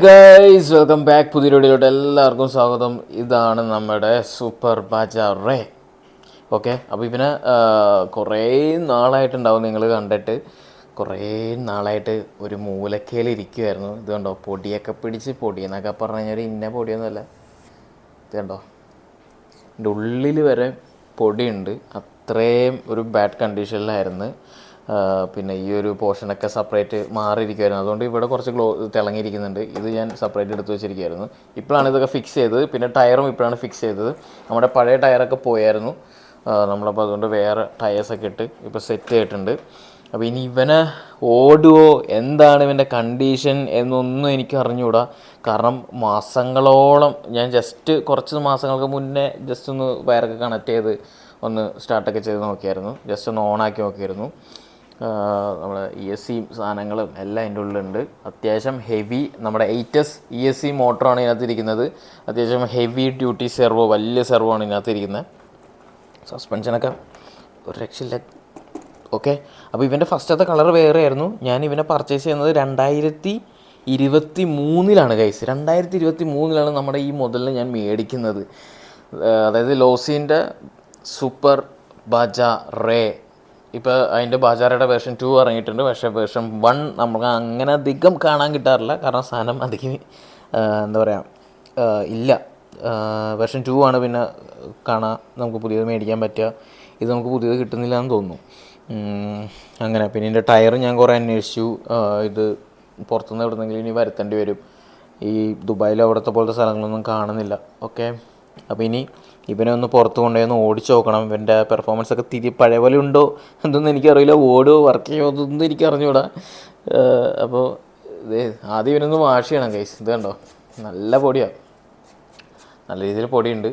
Guys welcome back പുതിയ വീഡിയോയിലോട്ട് എല്ലാവർക്കും സ്വാഗതം. ഇതാണ് നമ്മുടെ സൂപ്പർ ബജാർ റേ. ഓക്കെ അപ്പോൾ ഇവനെ കുറേ നാളായിട്ടുണ്ടാവും നിങ്ങൾ കണ്ടിട്ട്. കുറേ നാളായിട്ട് ഒരു മൂലക്കയിൽ ഇരിക്കുമായിരുന്നു ഇത് കണ്ടോ? പൊടിയൊക്കെ പിടിച്ച് പൊടി എന്നൊക്കെ പറഞ്ഞു കഴിഞ്ഞാൽ ഇന്ന പൊടിയൊന്നുമല്ല. ഇത് കണ്ടോ? എന്റെ ഉള്ളിൽ വരെ പൊടിയുണ്ട്. അത്രയും ഒരു ബാഡ് കണ്ടീഷനിലായിരുന്നു പിന്നെ ഈ ഒരു പോർഷനൊക്കെ സെപ്പറേറ്റ് മാറിയിരിക്കുമായിരുന്നു അതുകൊണ്ട് ഇവിടെ കുറച്ച് ഗ്ലോ തിളങ്ങിയിരിക്കുന്നുണ്ട്. ഇത് ഞാൻ സെപ്പറേറ്റ് എടുത്ത് വെച്ചിരിക്കുമായിരുന്നു ഇപ്പോഴാണ് ഇതൊക്കെ ഫിക്സ് ചെയ്തത്. പിന്നെ ടയറും ഇപ്പോഴാണ് ഫിക്സ് ചെയ്തത്. നമ്മുടെ പഴയ ടയറൊക്കെ പോയായിരുന്നു. നമ്മളപ്പോൾ അതുകൊണ്ട് വേറെ ടയേഴ്സൊക്കെ ഇട്ട് ഇപ്പോൾ സെറ്റ് ചെയ്തിട്ടുണ്ട്. അപ്പോൾ ഇനി ഇവനെ ഓടുവോ? എന്താണ് ഇവന്റെ കണ്ടീഷൻ എന്നൊന്നും എനിക്ക് അറിഞ്ഞുകൂടാ കാരണം മാസങ്ങളോളം ഞാൻ ജസ്റ്റ് കുറച്ച് മാസങ്ങൾക്ക് മുന്നേ ജസ്റ്റ് ഒന്ന് വയറൊക്കെ കണക്ട് ചെയ്ത് ഒന്ന് സ്റ്റാർട്ടൊക്കെ ചെയ്ത് നോക്കിയായിരുന്നു. ജസ്റ്റ് ഒന്ന് ഓണാക്കി നോക്കിയായിരുന്നു നമ്മുടെ ഇ എസ് സി സാധനങ്ങളും എല്ലാം അതിന്റെ ഉള്ളിലുണ്ട്. അത്യാവശ്യം ഹെവി നമ്മുടെ എയ്റ്റസ് ഇ എസ് സി മോട്ടറാണ് ഇതിനകത്ത് ഇരിക്കുന്നത്. അത്യാവശ്യം ഹെവി ഡ്യൂട്ടി സെർവോ വലിയ സെർവോ ആണ് ഇതിനകത്ത് ഇരിക്കുന്നത്. സസ്പെൻഷനൊക്കെ ഒരു രക്ഷയില്ല. ഓക്കെ അപ്പോൾ ഇവന്റെ ഫസ്റ്റത്തെ കളർ വേറെ ആയിരുന്നു. ഞാൻ ഇവനെ പർച്ചേസ് ചെയ്യുന്നത് രണ്ടായിരത്തി ഇരുപത്തി മൂന്നിലാണ് കൈസ് രണ്ടായിരത്തി ഇരുപത്തി മൂന്നിലാണ് നമ്മുടെ ഈ മുതലിൽ ഞാൻ മേടിക്കുന്നത്. അതായത് ലോസീന്റെ സൂപ്പർ ബജ റേ ഇപ്പോൾ അതിന്റെ ബാജാറയുടെ വേർഷൻ ടു ഇറങ്ങിയിട്ടുണ്ട്. പക്ഷേ വേർഷൻ വൺ നമുക്ക് അങ്ങനെ അധികം കാണാൻ കിട്ടാറില്ല. കാരണം സാധനം അധികം എന്താ പറയുക ഇല്ല. വേർഷൻ ടു ആണ് പിന്നെ കാണാൻ നമുക്ക് പുതിയത് മേടിക്കാൻ പറ്റുക. ഇത് നമുക്ക് പുതിയത് കിട്ടുന്നില്ല എന്ന് തോന്നുന്നു. അങ്ങനെ. പിന്നെ ഇതിന്റെ ടയർ ഞാൻ കുറേ അന്വേഷിച്ചു. ഇത് പുറത്തുനിന്ന് എവിടെന്നെങ്കിലും ഇനി വരുത്തേണ്ടി വരും. ഈ ദുബായിൽ അവിടുത്തെ പോലത്തെ സ്ഥലങ്ങളൊന്നും കാണുന്നില്ല. ഓക്കെ അപ്പോൾ ഇനി ഇവനെ ഒന്ന് പുറത്ത് കൊണ്ടുപോയി ഓടിച്ച് നോക്കണം. ഇവന്റെ പെർഫോമൻസ് ഒക്കെ തിരി പഴയ പോലെ ഉണ്ടോ എന്തൊന്നും എനിക്കറിയില്ല. ഓടോ വർക്ക് ചെയ്യുമോ അതൊന്നും എനിക്ക് അറിഞ്ഞൂടാ അപ്പോൾ ആദ്യം ഇവനൊന്ന് വാഷ് ചെയ്യണം കൈസ് ഇത് കണ്ടോ? നല്ല പൊടിയാണ് നല്ല രീതിയിൽ പൊടിയുണ്ട്.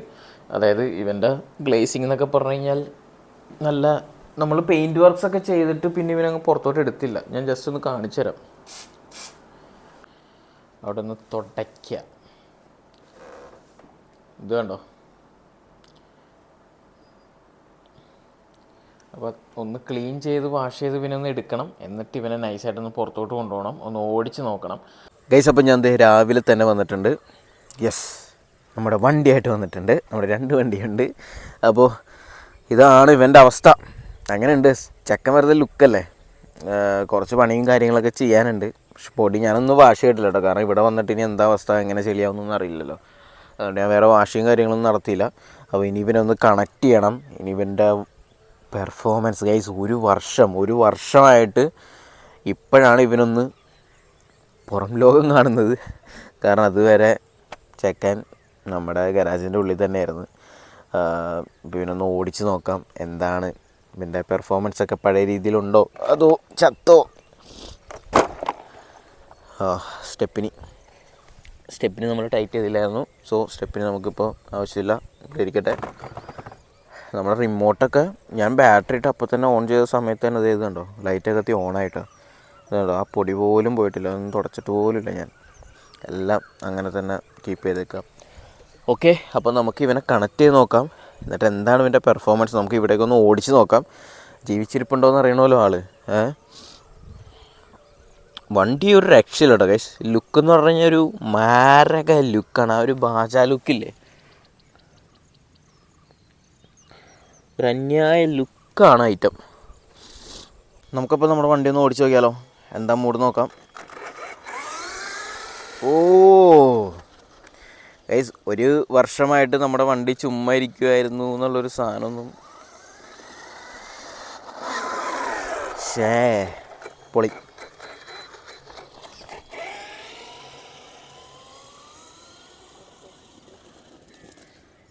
അതായത് ഇവന്റെ ഗ്ലേസിംഗ് എന്നൊക്കെ പറഞ്ഞു കഴിഞ്ഞാൽ നല്ല നമ്മൾ പെയിന്റ് വർക്ക്സ് ഒക്കെ ചെയ്തിട്ട് പിന്നെ ഇവനങ്ങ് പുറത്തോട്ട് എടുത്തില്ല. ഞാൻ ജസ്റ്റ് ഒന്ന് കാണിച്ചു തരാം അവിടെ ഒന്ന് തുടയ്ക്കുക. ഇത് കണ്ടോ? അപ്പോൾ ഒന്ന് ക്ലീൻ ചെയ്ത് വാഷ് ചെയ്ത് പിന്നെ ഒന്ന് എടുക്കണം. എന്നിട്ട് ഇവനെ നൈസായിട്ടൊന്ന് പുറത്തോട്ട് കൊണ്ടുപോകണം. ഒന്ന് ഓടിച്ച് നോക്കണം. ഗൈസ് അപ്പോൾ ഞാൻ രാവിലെ തന്നെ വന്നിട്ടുണ്ട്. യെസ് നമ്മുടെ വണ്ടിയായിട്ട് വന്നിട്ടുണ്ട്. നമ്മുടെ രണ്ട് വണ്ടിയുണ്ട്. അപ്പോൾ ഇതാണ് ഇവന്റെ അവസ്ഥ. അങ്ങനെയുണ്ട്. ചെക്കൻ വെറുതെ ലുക്കല്ലേ കുറച്ച് പണിയും കാര്യങ്ങളൊക്കെ ചെയ്യാനുണ്ട്. പക്ഷെ പൊടി ഞാനൊന്നും വാഷ് ചെയ്തിട്ടില്ല കേട്ടോ. കാരണം ഇവിടെ വന്നിട്ട് ഇനി എന്താ അവസ്ഥ? എങ്ങനെ ശരിയാവുന്നൊന്നും അറിയില്ലല്ലോ അതുകൊണ്ട് ഞാൻ വേറെ വാഷിങ് കാര്യങ്ങളൊന്നും നടത്തിയില്ല. അപ്പോൾ ഇനി ഇവനെ ഒന്ന് കണക്ട് ചെയ്യണം. ഇനി ഇവന്റെ പെർഫോമൻസ് ഗൈസ് ഒരു വർഷം ഒരു വർഷമായിട്ട് ഇപ്പോഴാണ് ഇവനൊന്ന് പുറം ലോകം കാണുന്നത്. കാരണം അതുവരെ ചെക്കൻ നമ്മുടെ ഗരാജിന്റെ ഉള്ളിൽ തന്നെയായിരുന്നു. ഇവനൊന്ന് ഓടിച്ച് നോക്കാം. എന്താണ് ഇവന്റെ പെർഫോമൻസ് ഒക്കെ പഴയ രീതിയിലുണ്ടോ? അതോ ചത്തോ? സ്റ്റെപ്പിനി സ്റ്റെപ്പിന് നമ്മൾ ടൈറ്റ് ചെയ്തില്ലായിരുന്നു. സോ സ്റ്റെപ്പിന് നമുക്കിപ്പോൾ ആവശ്യമില്ല. ഇരിക്കട്ടെ. നമ്മുടെ റിമോട്ടൊക്കെ ഞാൻ ബാറ്ററി ഇട്ട് അപ്പോൾ തന്നെ ഓൺ ചെയ്ത സമയത്ത് തന്നെ ഇത് ചെയ്തുണ്ടോ ലൈറ്റ് കത്തി ഓണായിട്ട് അതുകൊണ്ടോ ആ പൊടി പോലും പോയിട്ടില്ല. ഒന്നും തുടച്ചിട്ട് പോലുമില്ല ഞാൻ. എല്ലാം അങ്ങനെ തന്നെ കീപ്പ് ചെയ്തേക്കാം. ഓക്കെ അപ്പോൾ നമുക്ക് ഇവനെ കണക്ട് ചെയ്ത് നോക്കാം. എന്നിട്ട് എന്താണ് ഇവന്റെ പെർഫോമൻസ് നമുക്ക് ഇവിടേക്കൊന്ന് ഓടിച്ച് നോക്കാം. ജീവിച്ചിരിപ്പുണ്ടോ എന്ന് അറിയണമല്ലോ ആൾ ഏ? വണ്ടി ഒരു രക്ഷയില്ല കേട്ടോ ഗൈസ് ലുക്ക് എന്ന് പറഞ്ഞു കഴിഞ്ഞാൽ ഒരു മാരക ലുക്കാണ് ആ ഒരു ബാജ ലുക്കില്ലേ ഒരു അന്യായ ലുക്കാണ് ഐറ്റം നമുക്കപ്പോൾ നമ്മുടെ വണ്ടി ഒന്ന് ഓടിച്ചു നോക്കിയാലോ? എന്താ മൂട് നോക്കാം. ഓ ഗൈസ് ഒരു വർഷമായിട്ട് നമ്മുടെ വണ്ടി ചുമ്മാ ഇരിക്കുമായിരുന്നു എന്നുള്ളൊരു സാധനമൊന്നും. ഷേ പൊളി.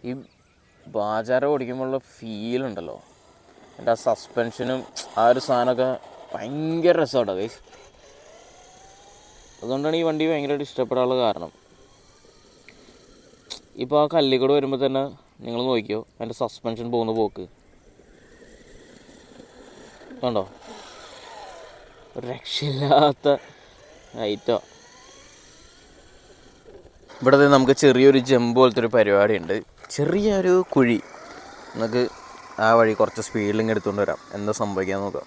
ഈ ബാജാര ഓടിക്കുമ്പോഴുള്ള ഫീൽ ഉണ്ടല്ലോ. എന്റെ ആ സസ്പെൻഷനും ആ ഒരു സാധനമൊക്കെ ഭയങ്കര രസമാണ് ഗൈസ് അതുകൊണ്ടാണ് ഈ വണ്ടി ഭയങ്കരമായിട്ട് ഇഷ്ടപ്പെടാനുള്ള കാരണം. ഇപ്പോൾ ആ കല്ലിക്കൂടെ വരുമ്പോൾ തന്നെ നിങ്ങൾ നോക്കിയോ? അതിന്റെ സസ്പെൻഷൻ പോകുന്ന പോക്ക്. കണ്ടോ? രക്ഷയില്ലാത്ത ഐറ്റോ ഇവിടെ നമുക്ക് ചെറിയൊരു ജമ്പ് പോലത്തെ ഒരു പരിപാടി ഉണ്ട് ചെറിയൊരു കുഴി. നമുക്ക് ആ വഴി കുറച്ച് സ്പീഡിൽ എടുത്തുകൊണ്ട് വരാം. എന്താ സംഭവിക്കാൻ നോക്കാം.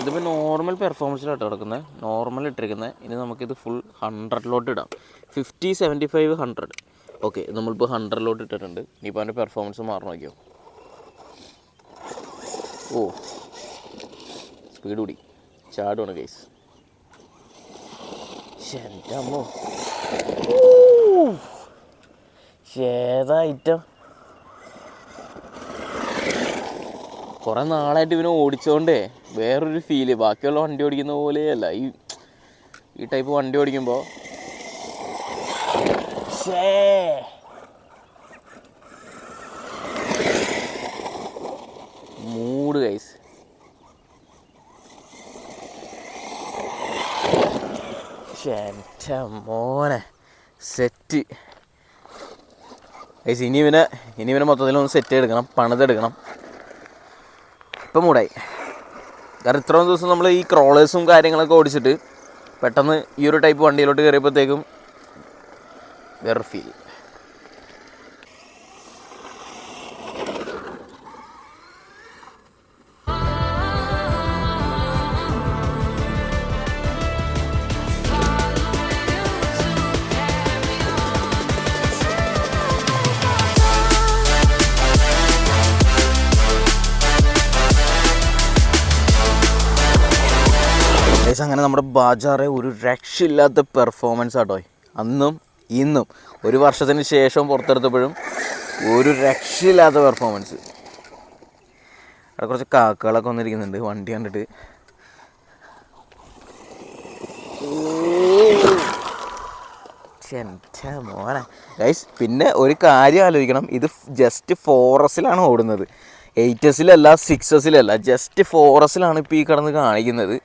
ഇതിപ്പോൾ നോർമൽ പെർഫോമൻസിലാട്ടോ കിടക്കുന്നത് നോർമൽ ഇട്ടിരിക്കുന്നത് ഇനി നമുക്കിത് ഫുൾ ഹൺഡ്രഡിലോട്ട് ഇടാം. Fifty seventy five hundred okay നമ്മളിപ്പോൾ ഹൺഡ്രഡിലോട്ട് ഇട്ടിട്ടുണ്ട്. ഇനിയിപ്പോൾ അതിന്റെ പെർഫോമൻസ് മാറി നോക്കിയോ? ഓ സ്പീഡ് കൂടി ചാടുവാണ് ഗൈസ്. എന്റെ അമ്മോ. ഏതാ ഐറ്റം? കുറെ നാളായിട്ട് ഇവനെ ഓടിച്ചോണ്ടേ വേറൊരു ഫീൽ ബാക്കിയുള്ള വണ്ടി ഓടിക്കുന്ന പോലെയല്ല. ഈ ഈ ടൈപ്പ് വണ്ടി ഓടിക്കുമ്പോൾ മൂഡ് കൈസ് എന്റെ മോനെ. സെറ്റ്. ഗൈസ് ഇനി ഇവനെ ഇനി ഇവനെ മൊത്തത്തിലൊന്ന് സെറ്റ് എടുക്കണം പണിതെടുക്കണം ഇപ്പം മൂടായി. കാരണം ഇത്രയും ദിവസം നമ്മൾ ഈ ക്രോളേഴ്സും കാര്യങ്ങളൊക്കെ ഓടിച്ചിട്ട് പെട്ടെന്ന് ഈ ഒരു ടൈപ്പ് വണ്ടിയിലോട്ട് കയറിയപ്പോഴത്തേക്കും വേറെ ഫീൽ ഗൈസ് അങ്ങനെ നമ്മുടെ ബാജാറെ ഒരു രക്ഷയില്ലാത്ത പെർഫോമൻസ് ആട്ടോ അന്നും ഇന്നും. ഒരു വർഷത്തിന് ശേഷം പുറത്തെടുത്തപ്പോഴും ഒരു രക്ഷയില്ലാത്ത പെർഫോമൻസ് അവിടെ കുറച്ച് കാക്കകളൊക്കെ വന്നിരിക്കുന്നുണ്ട് വണ്ടി കണ്ടിട്ട്. മോനെ. ഗൈസ് പിന്നെ ഒരു കാര്യം ആലോചിക്കണം. ഇത് ജസ്റ്റ് ഫോറസ്റ്റിലാണ് ഓടുന്നത്. എയ്റ്റസിലല്ല സിക്സസിലല്ല ജസ്റ്റ് ഫോറസ്റ്റിലാണ് ഇപ്പോൾ ഈ കിടന്ന് കാണിക്കുന്നത്.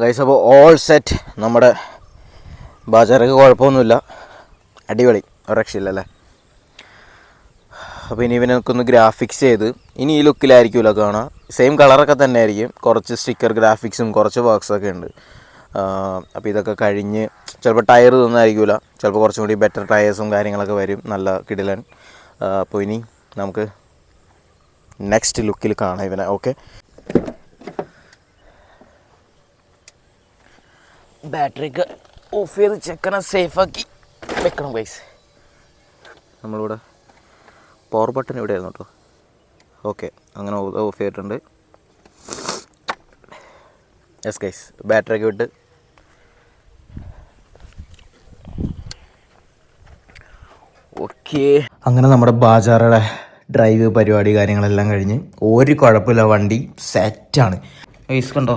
ഗൈസ് അപ്പോൾ ഓൾ സെറ്റ് നമ്മുടെ ബാജാറൊക്കെ കുഴപ്പമൊന്നുമില്ല. അടിപൊളി. രക്ഷയില്ലല്ലേ അപ്പോൾ ഇനി ഇവനെ നമുക്കൊന്ന് ഗ്രാഫിക്സ് ചെയ്ത് ഇനി ഈ ലുക്കിലായിരിക്കുമല്ലോ കാണുക. സെയിം കളറൊക്കെ തന്നെ ആയിരിക്കും കുറച്ച് സ്റ്റിക്കർ ഗ്രാഫിക്സും കുറച്ച് വർക്ക്സൊക്കെ ഉണ്ട്. അപ്പോൾ ഇതൊക്കെ കഴിഞ്ഞ് ചിലപ്പോൾ ടയർ തന്നായിരിക്കില്ല ചിലപ്പോൾ കുറച്ചും കൂടി ബെറ്റർ ടയേഴ്സും കാര്യങ്ങളൊക്കെ വരും. നല്ല കിടിലൻ. അപ്പോൾ ഇനി നമുക്ക് നെക്സ്റ്റ് ലുക്കിൽ കാണാം ഇവനെ. ഓക്കെ ബാറ്ററിക്ക് ഓഫ് ചെയ്ത് ചെക്കനെ സേഫാക്കി വെക്കണം ഗൈസ് നമ്മളിവിടെ പവർ ബട്ടൺ ഇവിടെ ആയിരുന്നു കേട്ടോ. ഓക്കെ അങ്ങനെ ഓഫ് ചെയ്തിട്ടുണ്ട്. യെസ് ഗൈസ് ബാറ്ററിയൊക്കെ വിട്ട്. ഓക്കെ അങ്ങനെ നമ്മുടെ ബാജാറുടെ ഡ്രൈവ് പരിപാടി കാര്യങ്ങളെല്ലാം കഴിഞ്ഞ് ഒരു കുഴപ്പമില്ല വണ്ടി സെറ്റാണ് ഗൈസ് കണ്ടോ?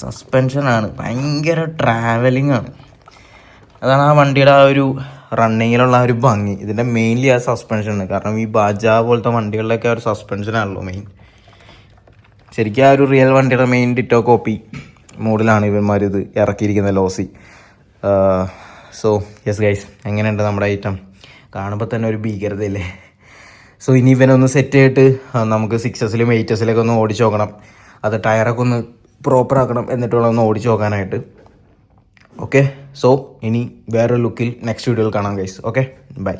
സസ്പെൻഷനാണ് ഭയങ്കര ട്രാവലിംഗ് ആണ്. അതാണ് ആ വണ്ടിയുടെ ആ ഒരു റണ്ണിങ്ങിലുള്ള ആ ഒരു ഭംഗി. ഇതിന്റെ മെയിൻലി ആ സസ്പെൻഷനാണ് കാരണം ഈ ബാജ പോലത്തെ വണ്ടികളിലൊക്കെ ഒരു സസ്പെൻഷനാണല്ലോ മെയിൻ ശരിക്കും ആ ഒരു റിയൽ വണ്ടിയുടെ മെയിൻ ഡിറ്റോ കോപ്പി മോഡലാണ് ഇവന്മാർ ഇത് ഇറക്കിയിരിക്കുന്ന ലോസി സോ യെസ് ഗൈസ് എങ്ങനെയുണ്ട് നമ്മുടെ ഐറ്റം കാണുമ്പോൾ തന്നെ ഒരു ഭീകരതയില്ലേ? സോ ഇനി ഇവനൊന്ന് സെറ്റ് ചെയ്തിട്ട് ആ, നമുക്ക് സിക്സസിലും എയ്റ്റസിലൊക്കെ ഒന്ന് ഓടിച്ചു നോക്കണം. അത് ടയറൊക്കെ ഒന്ന് പ്രോപ്പർ ആക്കണം എന്നിട്ട് വേണം ഒന്ന് ഓടിച്ച് നോക്കാനായിട്ട്. ഓക്കെ സോ ഇനി വേറൊരു ലുക്കിൽ നെക്സ്റ്റ് വീഡിയോയിൽ കാണാം ഗൈസ് ഓക്കെ ബൈ